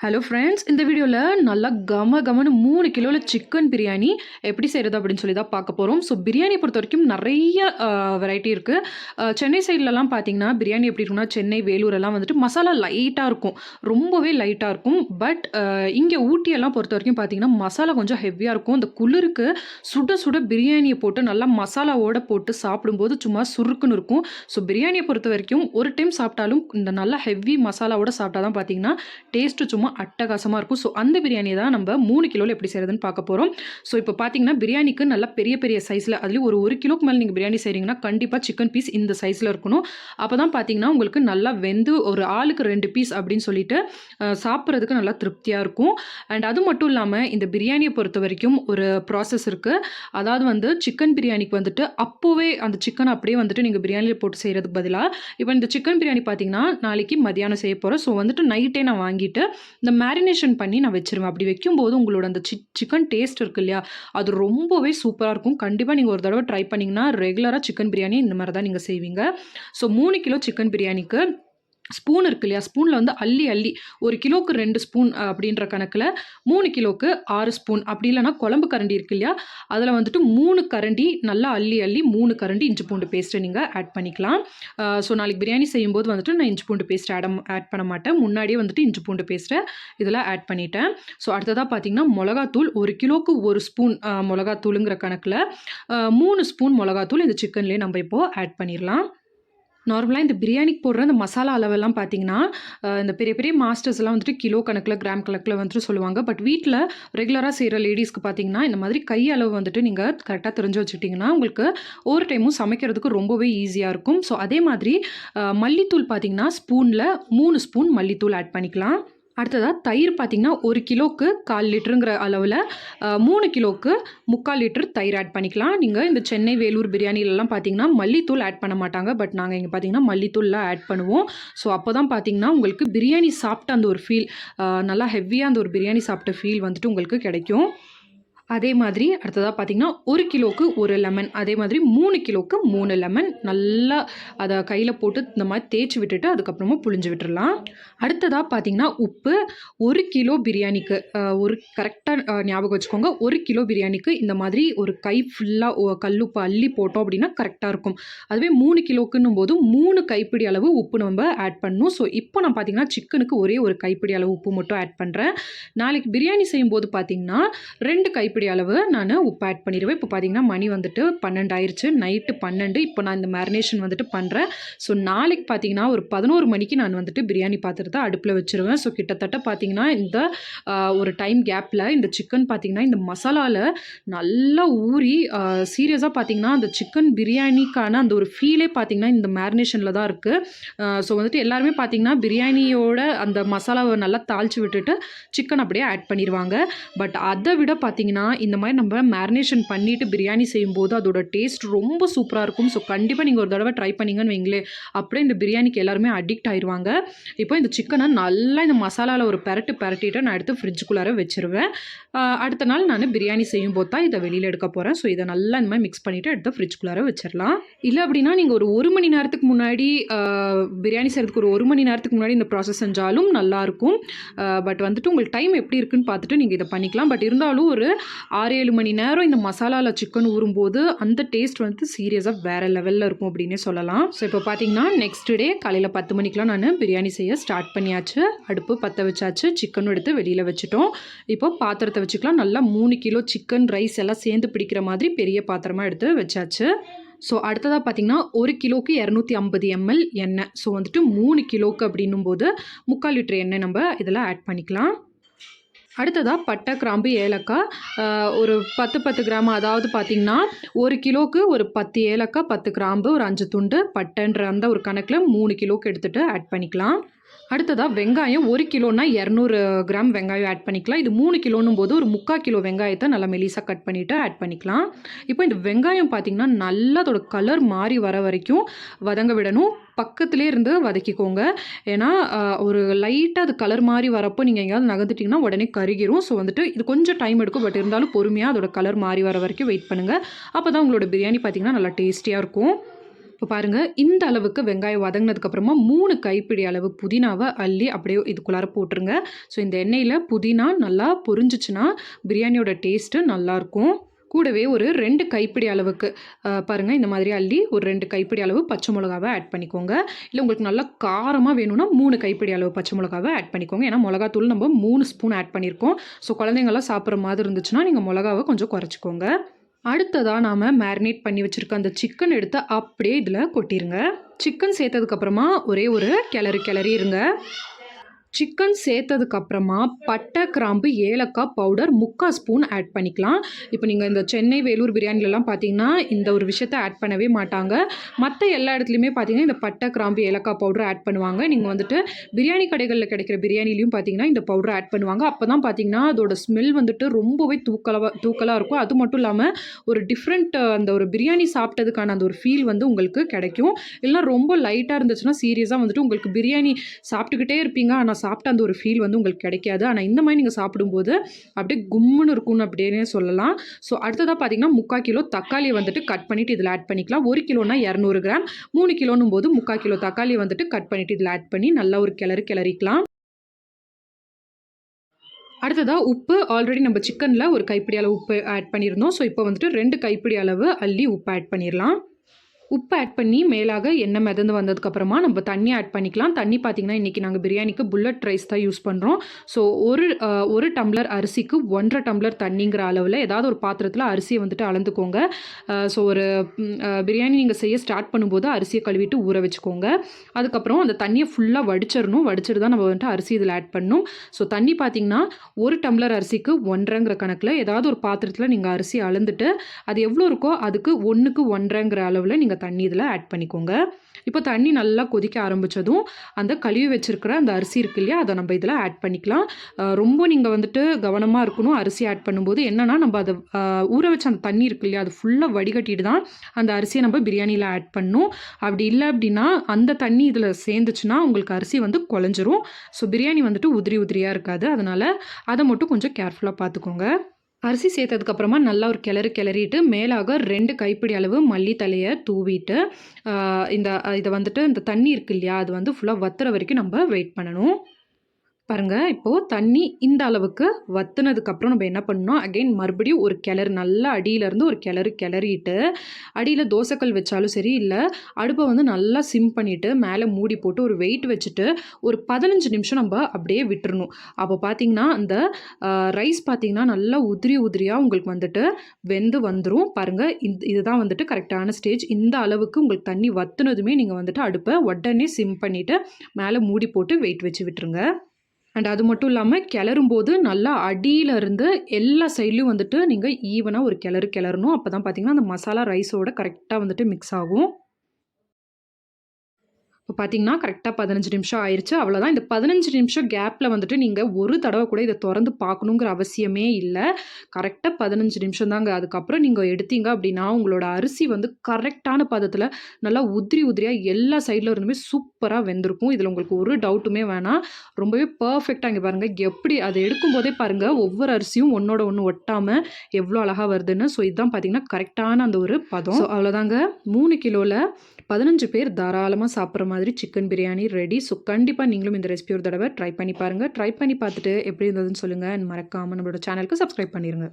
Hello friends இந்த வீடியோவில் நல்லா கம கமன்னு மூணு கிலோவில் சிக்கன் பிரியாணி எப்படி செய்கிறது அப்படின்னு சொல்லி தான் பார்க்க போகிறோம் ஸோ பிரியாணி பொறுத்த வரைக்கும் நிறைய வெரைட்டி இருக்குது சென்னை சைட்லலாம் பார்த்தீங்கன்னா பிரியாணி எப்படி இருக்குன்னா சென்னை வேலூர் எல்லாம் வந்துட்டு மசாலா லைட்டாக இருக்கும். ரொம்பவே லைட்டாக இருக்கும். பட் இங்கே ஊட்டியெல்லாம் பொறுத்த வரைக்கும் பார்த்தீங்கன்னா மசாலா கொஞ்சம் ஹெவியாக இருக்கும். இந்த குளிருக்கு சுட சுட பிரியாணியை போட்டு நல்லா மசாலாவோட போட்டு சாப்பிடும்போது சும்மா சுருக்குன்னு இருக்கும். ஸோ பிரியாணியை பொறுத்த வரைக்கும் ஒரு டைம் சாப்பிட்டாலும் இந்த நல்லா ஹெவி மசாலாவோட சாப்பிட்டா தான் பார்த்தீங்கன்னா டேஸ்ட்டு சும்மா அட்டகாசமாக இருக்கும். ஸோ அந்த பிரியாணி தான் நம்ம மூணு கிலோவில் எப்படி செய்கிறதுன்னு பார்க்க போகிறோம் ஸோ இப்போ பார்த்தீங்கன்னா பிரியாணிக்கு நல்லா பெரிய பெரிய சைஸில் அதுலேயும் ஒரு ஒரு கிலோக்கு மேலே நீங்கள் பிரியாணி செய்கிறீங்கன்னா கண்டிப்பாக சிக்கன் பீஸ் இந்த சைஸில் இருக்கணும். அப்போ தான் பார்த்தீங்கன்னா உங்களுக்கு நல்லா வெந்து ஒரு ஆளுக்கு ரெண்டு பீஸ் அப்படின்னு சொல்லிட்டு சாப்பிட்றதுக்கு நல்லா திருப்தியாக இருக்கும். அண்ட் அது மட்டும் இல்லாமல் இந்த பிரியாணியை பொறுத்த வரைக்கும் ஒரு ப்ராசஸ் இருக்குது அதாவது வந்து சிக்கன் பிரியாணிக்கு வந்துட்டு அப்போவே அந்த சிக்கன் அப்படியே வந்துட்டு நீங்கள் பிரியாணியில் போட்டு செய்கிறதுக்கு பதிலாக இப்போ இந்த சிக்கன் பிரியாணி பார்த்தீங்கன்னா நாளைக்கு மதியானம் செய்ய போகிறோம் ஸோ வந்துட்டு நைட்டே நான் வாங்கிட்டு இந்த மேரினேஷன் பண்ணி நான் வச்சிருவேன். அப்படி வைக்கும்போது உங்களோட அந்த சி சிக்கன் டேஸ்ட் இருக்கு இல்லையா? அது ரொம்பவே சூப்பராக இருக்கும். கண்டிப்பாக நீங்கள் ஒரு தடவை ட்ரை பண்ணிங்கன்னா ரெகுலராக சிக்கன் பிரியாணி இந்த மாதிரி தான் நீங்கள் செய்வீங்க. ஸோ மூணு கிலோ சிக்கன் பிரியாணிக்கு ஸ்பூன் இருக்கு இல்லையா? ஸ்பூனில் வந்து அள்ளி அள்ளி. ஒரு கிலோக்கு ரெண்டு ஸ்பூன் அப்படின்ற கணக்கில் மூணு கிலோக்கு ஆறு ஸ்பூன். அப்படி இல்லைன்னா குழம்பு கரண்டி இருக்கு இல்லையா? அதில் வந்துட்டு மூணு கரண்டி நல்லா அள்ளி அள்ளி மூணு கரண்டி இஞ்சி பூண்டு பேஸ்ட்டை நீங்கள் ஆட் பண்ணிக்கலாம். ஸோ நாளைக்கு பிரியாணி செய்யும்போது வந்துட்டு நான் இஞ்சி பூண்டு பேஸ்ட் ஆட் ஆட் பண்ண மாட்டேன். முன்னாடியே வந்துட்டு இஞ்சி பூண்டு பேஸ்ட்டை இதில் ஆட் பண்ணிட்டேன். ஸோ அடுத்ததாக பார்த்தீங்கன்னா மிளகாத்தூள் ஒரு கிலோக்கு ஒரு ஸ்பூன் மிளகாத்தூளுங்கிற கணக்கில் மூணு ஸ்பூன் மிளகாத்தூள் இந்த சிக்கன்லேயே நம்ம இப்போது ஆட் பண்ணிடலாம் நார்மலாக இந்த பிரியாணிக்கு போடுற அந்த மசாலா அளவெல்லாம் பார்த்தீங்கன்னா இந்த பெரிய பெரிய மாஸ்டர்ஸ்லாம் வந்துட்டு கிலோ கணக்கில் கிராம் கணக்கில் வந்துட்டு சொல்லுவாங்க. பட் வீட்டில் ரெகுலராக செய்கிற லேடிஸ்க்கு பார்த்தீங்கன்னா இந்த மாதிரி கை அளவு வந்துட்டு நீங்கள் கரெக்டாக தெரிஞ்சு வச்சுக்கிட்டிங்கன்னா உங்களுக்கு ஒவ்வொரு டைமும் சமைக்கிறதுக்கு ரொம்பவே ஈஸியாக இருக்கும். ஸோ அதே மாதிரி மல்லித்தூள் பார்த்தீங்கன்னா ஸ்பூனில் மூணு ஸ்பூன் மல்லித்தூள் ஆட் பண்ணிக்கலாம். அடுத்ததாக தயிர் பார்த்திங்கன்னா ஒரு கிலோக்கு கால் லிட்டருங்கிற அளவில் மூணு கிலோக்கு முக்கால் லிட்டர் தயிர் ஆட் பண்ணிக்கலாம். நீங்கள் இந்த சென்னை வேலூர் பிரியாணிலலாம் பார்த்தீங்கன்னா மல்லித்தூள் ஆட் பண்ண மாட்டாங்க. பட் நாங்கள் இங்கே பார்த்தீங்கன்னா மல்லித்தூள்லாம் ஆட் பண்ணுவோம். ஸோ அப்போ தான் பார்த்தீங்கன்னா உங்களுக்கு பிரியாணி சாப்பிட்ட அந்த ஒரு ஃபீல் நல்லா ஹெவியாக அந்த ஒரு பிரியாணி சாப்பிட்ட ஃபீல் வந்துட்டு உங்களுக்கு கிடைக்கும். அதே மாதிரி அடுத்ததாக பார்த்தீங்கன்னா ஒரு கிலோக்கு ஒரு லெமன் அதே மாதிரி மூணு கிலோக்கு மூணு லெமன் நல்லா அதை கையில் போட்டு இந்த மாதிரி தேய்ச்சி விட்டுட்டு அதுக்கப்புறமா புழிஞ்சு விட்டுடலாம் அடுத்ததாக பார்த்தீங்கன்னா உப்பு. ஒரு கிலோ பிரியாணிக்கு ஒரு கரெக்டாக ஞாபகம் வச்சுக்கோங்க. ஒரு கிலோ பிரியாணிக்கு இந்த மாதிரி ஒரு கை ஃபுல்லாக கல்லுப்பு அள்ளி போட்டோம் அப்படின்னா கரெக்டாக இருக்கும். அதுவே மூணு கிலோக்குன்னும் போது மூணு கைப்பிடி அளவு உப்பு நம்ம ஆட் பண்ணணும். ஸோ இப்போ நான் பார்த்தீங்கன்னா சிக்கனுக்கு ஒரே ஒரு கைப்பிடி அளவு உப்பு மட்டும் ஆட் பண்ணுறேன் நாளைக்கு பிரியாணி செய்யும்போது பார்த்தீங்கன்னா ரெண்டு கைப்பிடி அளவு நான் உப்பு ஆட் பண்ணிடுவேன் இப்போ பார்த்தீங்கன்னா மணி வந்துட்டு பன்னெண்டு ஆயிடுச்சு நைட்டு பன்னெண்டு. இப்போ நான் இந்த மேரினேஷன் வந்துட்டு பண்ணுறேன் ஸோ நாளைக்கு பார்த்தீங்கன்னா ஒரு பதினோரு மணிக்கு நான் வந்துட்டு பிரியாணி பாத்திரத்தை அடுப்பில் வச்சுருவேன். ஸோ கிட்டத்தட்ட பார்த்தீங்கன்னா இந்த ஒரு டைம் கேப்பில் இந்த சிக்கன் பார்த்தீங்கன்னா இந்த மசாலாவில் நல்லா ஊறி சீரியஸாக பார்த்தீங்கன்னா அந்த சிக்கன் பிரியாணிக்கான அந்த ஒரு ஃபீலே பார்த்தீங்கன்னா இந்த மேரினேஷனில் தான் இருக்குது ஸோ வந்துட்டு எல்லாருமே பார்த்தீங்கன்னா பிரியாணியோட அந்த மசாலாவை நல்லா தாளித்து விட்டுட்டு சிக்கன் அப்படியே ஆட் பண்ணிடுவாங்க பட் அதை விட பார்த்தீங்கன்னா இந்த மாதிரி நம்ம மேரினேஷன் பண்ணிவிட்டு பிரியாணி செய்யும்போது அதோட டேஸ்ட் ரொம்ப சூப்பராக இருக்கும். ஸோ கண்டிப்பாக நீங்கள் ஒரு தடவை ட்ரை பண்ணீங்கன்னு வைங்களேன். அப்படியே இந்த பிரியாணிக்கு எல்லாருமே அடிக்ட் ஆயிடுவாங்க இப்போ இந்த சிக்கனை நல்லா இந்த மசாலாவில் ஒரு பரட்டு பரட்டிட்டு நான் எடுத்து ஃப்ரிட்ஜுக்குள்ளார வச்சிருவேன். அடுத்த நாள் நான் பிரியாணி செய்யும்போது தான் இதை வெளியில் எடுக்க போகிறேன் ஸோ இதை நல்லா இந்த மாதிரி மிக்ஸ் பண்ணிவிட்டு எடுத்து ஃப்ரிட்ஜுக்குள்ளார வச்சிடலாம் இல்லை அப்படின்னா நீங்கள் ஒரு ஒரு மணி நேரத்துக்கு முன்னாடி பிரியாணி செய்கிறதுக்கு ஒரு ஒரு மணி நேரத்துக்கு முன்னாடி இந்த ப்ராசஸ் செஞ்சாலும் நல்லாயிருக்கும் பட் வந்துட்டு உங்களுக்கு டைம் எப்படி இருக்குன்னு பார்த்துட்டு நீங்கள் இதை பண்ணிக்கலாம். பட் இருந்தாலும் ஒரு ஆறு ஏழு மணி நேரம் இந்த மசாலாவில் சிக்கன் ஊறும்போது அந்த டேஸ்ட் வந்து சீரியஸாக வேறு லெவலில் இருக்கும் அப்படின்னே சொல்லலாம். ஸோ இப்போ பார்த்தீங்கன்னா நெக்ஸ்ட் டே காலையில் பத்து மணிக்கெலாம் நான் பிரியாணி செய்ய ஸ்டார்ட் பண்ணியாச்சு. அடுப்பு பற்ற வச்சாச்சு. சிக்கனும் எடுத்து வெளியில் வச்சுட்டோம். இப்போ பாத்திரத்தை வச்சுக்கலாம். நல்லா மூணு கிலோ சிக்கன் ரைஸ் எல்லாம் சேர்ந்து பிடிக்கிற மாதிரி பெரிய பாத்திரமாக எடுத்து வச்சாச்சு. ஸோ அடுத்ததாக பார்த்தீங்கன்னா ஒரு கிலோக்கு இரநூத்தி ஐம்பது எம்எல் எண்ணெய். ஸோ வந்துட்டு மூணு கிலோக்கு அப்படின்னும் போது முக்கால் லிட்டர் எண்ணெய் நம்ம இதில் ஆட் பண்ணிக்கலாம். அடுத்ததாக பட்டை கிராம்பு ஏலக்காய். ஒரு பத்து பத்து கிராம் அதாவது பார்த்திங்கன்னா ஒரு கிலோக்கு ஒரு பத்து ஏலக்காய் பத்து கிராம்பு ஒரு அஞ்சு துண்டு பட்டைன்ற அந்த ஒரு கணக்கில் மூணு கிலோவுக்கு எடுத்துகிட்டு ஆட் பண்ணிக்கலாம். அடுத்ததாக வெங்காயம் ஒரு கிலோனா இரநூறு கிராம் வெங்காயம் ஆட் பண்ணிக்கலாம். இது மூணு கிலோன்னும் போது ஒரு முக்கால் கிலோ வெங்காயத்தை நல்லா மெலிசாக கட் பண்ணிவிட்டு ஆட் பண்ணிக்கலாம். இப்போ இந்த வெங்காயம் பார்த்திங்கன்னா நல்லா அதோட கலர் மாறி வர வரைக்கும் வதங்க விடணும். பக்கத்துலேயே இருந்து வதக்கிக்கோங்க. ஏன்னா ஒரு லைட்டாக அது கலர் மாதிரி வரப்போ நீங்கள் எங்கேயாவது நகர்ந்துட்டிங்கன்னா உடனே கருகிரும். ஸோ வந்துட்டு இது கொஞ்சம் டைம் எடுக்கும். பட் இருந்தாலும் பொறுமையாக அதோட கலர் மாறி வர வரைக்கும் வெயிட் பண்ணுங்கள் அப்போ தான் உங்களோட பிரியாணி பார்த்திங்கன்னா நல்லா டேஸ்டியாக இருக்கும். இப்போ பாருங்கள் இந்த அளவுக்கு வெங்காயம் வதங்கினதுக்கப்புறமா மூணு கைப்பிடி அளவு புதினாவை அள்ளி அப்படியே இதுக்குள்ளார போட்டுருங்க. ஸோ இந்த எண்ணெயில் புதினா நல்லா பொரிஞ்சிச்சுன்னா பிரியாணியோட டேஸ்ட்டு நல்லாயிருக்கும் கூடவே ஒரு ரெண்டு கைப்பிடி அளவுக்கு பாருங்கள் இந்த மாதிரி அள்ளி ஒரு ரெண்டு கைப்பிடி அளவு பச்சை மிளகாவை ஆட் பண்ணிக்கோங்க. இல்லை உங்களுக்கு நல்லா காரமாக வேணும்னா மூணு கைப்பிடி அளவு பச்சை மிளகாவை ஆட் பண்ணிக்கோங்க. ஏன்னா மிளகாத்தூள் நம்ம மூணு ஸ்பூன் ஆட் பண்ணியிருக்கோம் ஸோ குழந்தைங்களாம் சாப்பிட்ற மாதிரி இருந்துச்சுன்னா நீங்கள் மிளகாவை கொஞ்சம் குறைச்சிக்கோங்க. அடுத்ததாக நாம் மேரினேட் பண்ணி வச்சுருக்க அந்த சிக்கன் எடுத்து அப்படியே இதில் கொட்டிடுங்க சிக்கன் சேர்த்ததுக்கப்புறமா ஒரே ஒரு கிளறி கிளறி இருங்க சிக்கன் சேர்த்ததுக்கப்புறமா பட்டை கிராம்பு ஏலக்காய் பவுடர் முக்கால் ஸ்பூன் ஆட் பண்ணிக்கலாம். இப்போ நீங்கள் இந்த சென்னை வேலூர் பிரியாணிலலாம் பார்த்தீங்கன்னா இந்த ஒரு விஷயத்த ஆட் பண்ணவே மாட்டாங்க. மற்ற எல்லா இடத்துலையுமே பார்த்தீங்கன்னா இந்த பட்டை கிராம்பு ஏலக்காய் பவுடர் ஆட் பண்ணுவாங்க. நீங்கள் வந்துட்டு பிரியாணி கடைகளில் கிடைக்கிற பிரியாணிலையும் பார்த்தீங்கன்னா இந்த பவுடர் ஆட் பண்ணுவாங்க. அப்போ தான் பார்த்தீங்கன்னா அதோட ஸ்மெல் வந்துட்டு ரொம்பவே தூக்கலாக தூக்கலாக இருக்கும். அது மட்டும் இல்லாமல் ஒரு டிஃப்ரெண்ட் அந்த ஒரு பிரியாணி சாப்பிட்டதுக்கான அந்த ஒரு ஃபீல் வந்து உங்களுக்கு கிடைக்கும். இல்லைனா ரொம்ப லைட்டாக இருந்துச்சுன்னா சீரியஸாக வந்துட்டு உங்களுக்கு பிரியாணி சாப்பிட்டுக்கிட்டே இருப்பீங்க. ஆனால் சாப்பிட்ட அந்த ஒரு ஃபீல் வந்து உங்களுக்கு கிடைக்காது. ஆனால் இந்த மாதிரி நீங்கள் சாப்பிடும்போது அப்படியே கும்முன்னு இருக்கும்னு அப்படின்னே சொல்லலாம். ஸோ அடுத்ததாக பார்த்தீங்கன்னா முக்கால் கிலோ தக்காளியை வந்துட்டு கட் பண்ணிவிட்டு இதில் ஆட் பண்ணிக்கலாம். ஒரு கிலோனா இரநூறு கிராம். மூணு கிலோன்னும் போது முக்கால் கிலோ தக்காளி வந்துட்டு கட் பண்ணிவிட்டு இதில் ஆட் பண்ணி நல்லா ஒரு கிளறு கிளறிக்கலாம். அடுத்ததாக உப்பு. ஆல்ரெடி நம்ம சிக்கனில் ஒரு கைப்பிடி அளவு உப்பு ஆட் பண்ணியிருந்தோம். ஸோ இப்போ வந்துட்டு ரெண்டு கைப்பிடி அளவு அள்ளி உப்பு ஆட் பண்ணிடலாம் உப்பு ஆட் பண்ணி மேலாக எண்ணெய் மிதந்து வந்ததுக்கப்புறமா நம்ம தண்ணி ஆட் பண்ணிக்கலாம். தண்ணி பார்த்திங்கன்னா இன்றைக்கி நாங்கள் பிரியாணிக்கு புல்லட் ரைஸ் தான் யூஸ் பண்ணுறோம் ஸோ ஒரு ஒரு டம்ளர் அரிசிக்கு ஒன்றரை டம்ளர் தண்ணிங்கிற அளவில் ஏதாவது ஒரு பாத்திரத்தில் அரிசியை வந்துட்டு அளந்துக்கோங்க. ஸோ ஒரு பிரியாணி நீங்கள் செய்ய ஸ்டார்ட் பண்ணும்போது அரிசியை கழுவிட்டு ஊற வச்சுக்கோங்க. அதுக்கப்புறம் அந்த தண்ணியை ஃபுல்லாக வடிச்சிடணும். வடிச்சிட்டு தான் நம்ம வந்துட்டு அரிசி இதில் ஆட் பண்ணணும் ஸோ தண்ணி பார்த்திங்கன்னா ஒரு டம்ளர் அரிசிக்கு ஒன்றரைங்கிற கணக்கில் ஏதாவது ஒரு பாத்திரத்தில் நீங்கள் அரிசி அளந்துட்டு அது எவ்வளோ இருக்கோ அதுக்கு ஒன்றுக்கு ஒன்றரைங்கிற அளவில் நீங்கள் தண்ணி இதில் ஆட் பண்ணிக்கோங்க. இப்போ தண்ணி நல்லா கொதிக்க ஆரம்பித்ததும் அந்த கழுவி வச்சுருக்கிற அந்த அரிசி இருக்கு இல்லையா அதை நம்ம இதில் ஆட் பண்ணிக்கலாம். ரொம்ப நீங்கள் வந்துட்டு கவனமாக இருக்கணும். அரிசி ஆட் பண்ணும்போது என்னென்னா நம்ம அதை ஊற வச்ச அந்த தண்ணி இருக்கு இல்லையா அது ஃபுல்லாக வடிகட்டிட்டு தான் அந்த அரிசியை நம்ம பிரியாணியில் ஆட் பண்ணணும் அப்படி இல்லை அப்படின்னா அந்த தண்ணி இதில் சேர்ந்துச்சுன்னா உங்களுக்கு அரிசி வந்து குழஞ்சிரும். ஸோ பிரியாணி வந்துட்டு உதிரி உதிரியாக இருக்காது. அதனால் அதை மட்டும் கொஞ்சம் கேர்ஃபுல்லாக பார்த்துக்கோங்க. அரிசி சேர்த்ததுக்கப்புறமா நல்லா ஒரு கிளறு கிளறிட்டு மேலாக ரெண்டு கைப்பிடி அளவு மல்லித்தலையை தூவிட்டு இந்த இதை வந்துட்டு இந்த தண்ணி இருக்கு இல்லையா அது வந்து ஃபுல்லாக வத்துற வரைக்கும் நம்ம வெயிட் பண்ணணும். பாருங்கள் இப்போது தண்ணி இந்த அளவுக்கு வத்துனதுக்கப்புறம் நம்ம என்ன பண்ணணும்? அகெயின் மறுபடியும் ஒரு கிளறு நல்லா அடியிலேருந்து ஒரு கிளறு கிளறிட்டு அடியில் தோசைக்கல் வச்சாலும் சரி இல்லை அடுப்பை வந்து நல்லா சிம் பண்ணிவிட்டு மேலே மூடி போட்டு ஒரு வெயிட் வச்சுட்டு ஒரு பதினஞ்சு நிமிஷம் நம்ம அப்படியே விட்டுறணும். அப்போ பார்த்தீங்கன்னா அந்த ரைஸ் பார்த்திங்கன்னா நல்லா உதிரி உதிரியாக உங்களுக்கு வந்துட்டு வெந்து வந்துடும் பாருங்கள் இது இதுதான் வந்துட்டு கரெக்டான ஸ்டேஜ் இந்த அளவுக்கு உங்களுக்கு தண்ணி வத்துனதுமே நீங்கள் வந்துட்டு அடுப்பை உடனே சிம் பண்ணிவிட்டு மேலே மூடி போட்டு வெயிட் வச்சு விட்டுருங்க. அண்ட் அது மட்டும் இல்லாமல் கிளறும் போது நல்லா அடியிலருந்து எல்லா சைட்லேயும் வந்துட்டு நீங்கள் ஈவனாக ஒரு கிளறு கிளறணும். அப்போ தான் பார்த்தீங்கன்னா அந்த மசாலா ரைஸோட கரெக்டாக வந்துட்டு மிக்ஸ் ஆகும். இப்போ பார்த்தீங்கன்னா கரெக்டாக பதினஞ்சு நிமிஷம் ஆயிடுச்சு அவ்வளோதான் இந்த பதினஞ்சு நிமிஷம் கேப்பில் வந்துட்டு நீங்கள் ஒரு தடவை கூட இதை திறந்து பார்க்கணுங்கிற அவசியமே இல்லை. கரெக்டாக பதினஞ்சு நிமிஷம் தாங்க. அதுக்கப்புறம் நீங்கள் எடுத்தீங்க அப்படின்னா உங்களோட அரிசி வந்து கரெக்டான பதத்தில் நல்லா உதிரி உதிரியாக எல்லா சைடில் இருந்துமே சூப்பராக வெந்திருக்கும். இதில் உங்களுக்கு ஒரு டவுட்டுமே வேணாம். ரொம்பவே பர்ஃபெக்டாக இங்கே பாருங்கள் எப்படி அதை எடுக்கும்போதே பாருங்கள் ஒவ்வொரு அரிசியும் ஒன்றோட ஒன்று ஒட்டாமல் எவ்வளோ அழகாக வருதுன்னு. ஸோ இதுதான் பார்த்தீங்கன்னா கரெக்டான அந்த ஒரு பதம். ஸோ அவ்வளோதாங்க மூணு கிலோவில் பதினஞ்சு பேர் தாராளமாக சாப்பிட்ற மாதிரி மாதிரி சிக்கன் பிரியாணி ரெடி ஸோ கண்டிப்பாக நீங்களும் இந்த ரெசிபி ஒரு தடவை ட்ரை பண்ணி பாருங்கள் ட்ரை பண்ணி பார்த்துட்டு எப்படி இருந்ததுன்னு சொல்லுங்கள் மறக்காமல் நம்மளோட சேனலுக்கு சப்ஸ்கிரைப் பண்ணிடுங்க